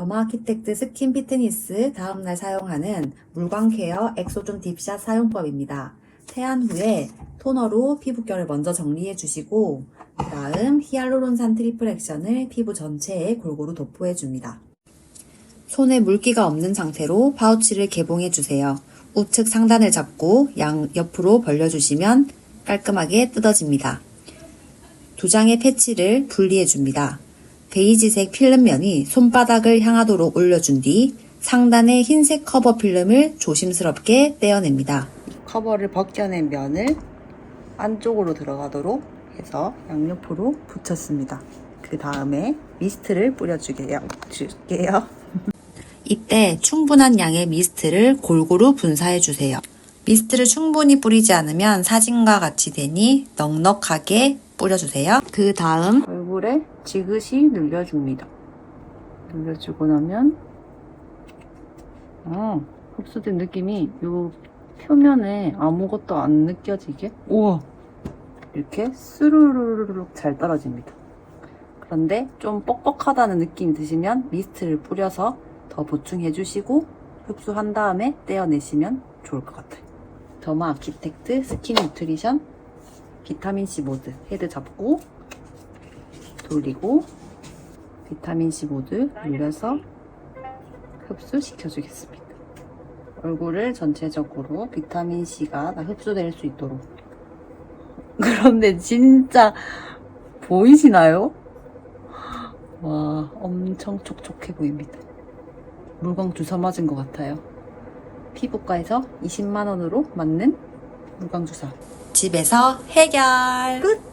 더마 아키텍트 스킨 피트니스 다음날 사용하는 물광 케어 엑소존 딥샷 사용법입니다. 세안 후에 토너로 피부결을 먼저 정리해 주시고 그 다음 히알루론산 트리플 액션을 피부 전체에 골고루 도포해 줍니다. 손에 물기가 없는 상태로 파우치를 개봉해 주세요. 우측 상단을 잡고 양 옆으로 벌려주시면 깔끔하게 뜯어집니다. 두 장의 패치를 분리해 줍니다. 베이지색 필름면이 손바닥을 향하도록 올려준 뒤 상단의 흰색 커버 필름을 조심스럽게 떼어냅니다. 커버를 벗겨낸 면을 안쪽으로 들어가도록 해서 양옆으로 붙였습니다. 그 다음에 미스트를 뿌려주게요. 줄게요. 이때 충분한 양의 미스트를 골고루 분사해 주세요. 미스트를 충분히 뿌리지 않으면 사진과 같이 되니 넉넉하게 뿌려주세요. 그 다음 얼굴에 지그시 눌려줍니다. 눌려주고 나면 어, 흡수된 느낌이 요 표면에 아무것도 안 느껴지게 우와 이렇게 스르르륵 잘 떨어집니다. 그런데 좀 뻑뻑하다는 느낌이 드시면 미스트를 뿌려서 더 보충해 주시고 흡수한 다음에 떼어내시면 좋을 것 같아요. 더마 아키텍트 스킨 뉴트리션 비타민C 모드 헤드 잡고 돌리고 비타민C 모드 눌려서 흡수시켜 주겠습니다. 얼굴을 전체적으로 비타민C가 다 흡수될 수 있도록 그런데 진짜 보이시나요? 와 엄청 촉촉해 보입니다. 물광 주사 맞은 것 같아요. 피부과에서 20만원으로 맞는 물광 주사. 집에서 해결! 끝!